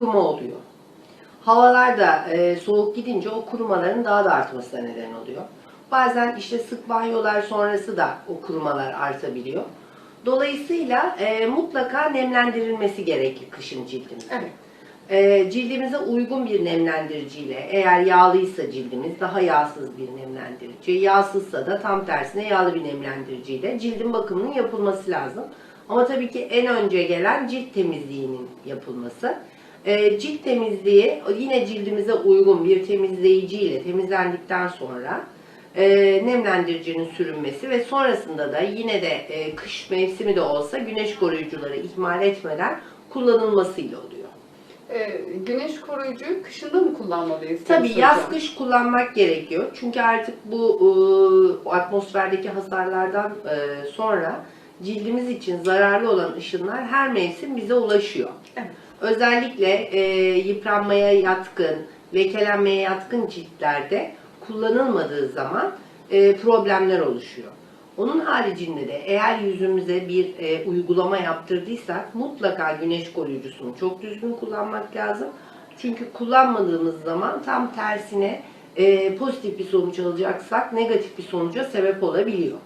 kuruma oluyor. Havalar da e, soğuk gidince o kurumaların daha da artmasına neden oluyor. Bazen işte sık banyolar sonrası da o kurumalar artabiliyor. Dolayısıyla e, mutlaka nemlendirilmesi gerekli kışın cildimiz. Evet. E, cildimize uygun bir nemlendiriciyle, eğer yağlıysa cildimiz daha yağsız bir nemlendirici, yağsızsa da tam tersine yağlı bir nemlendiriciyle cildin bakımının yapılması lazım. Ama tabii ki en önce gelen cilt temizliğinin yapılması. E, cilt temizliği yine cildimize uygun bir temizleyiciyle temizlendikten sonra e, nemlendiricinin sürünmesi ve sonrasında da yine de e, kış mevsimi de olsa güneş koruyucuları ihmal etmeden kullanılmasıyla oluyor. Ee, güneş koruyucuyu kışında mı kullanmalıyız? Tabii yaz kış kullanmak gerekiyor. Çünkü artık bu e, atmosferdeki hasarlardan e, sonra cildimiz için zararlı olan ışınlar her mevsim bize ulaşıyor. Evet. Özellikle e, yıpranmaya yatkın, lekelenmeye yatkın ciltlerde kullanılmadığı zaman e, problemler oluşuyor. Onun haricinde de eğer yüzümüze bir e, uygulama yaptırdıysak mutlaka güneş koruyucusunu çok düzgün kullanmak lazım. Çünkü kullanmadığımız zaman tam tersine e, pozitif bir sonuç alacaksak negatif bir sonuca sebep olabiliyor.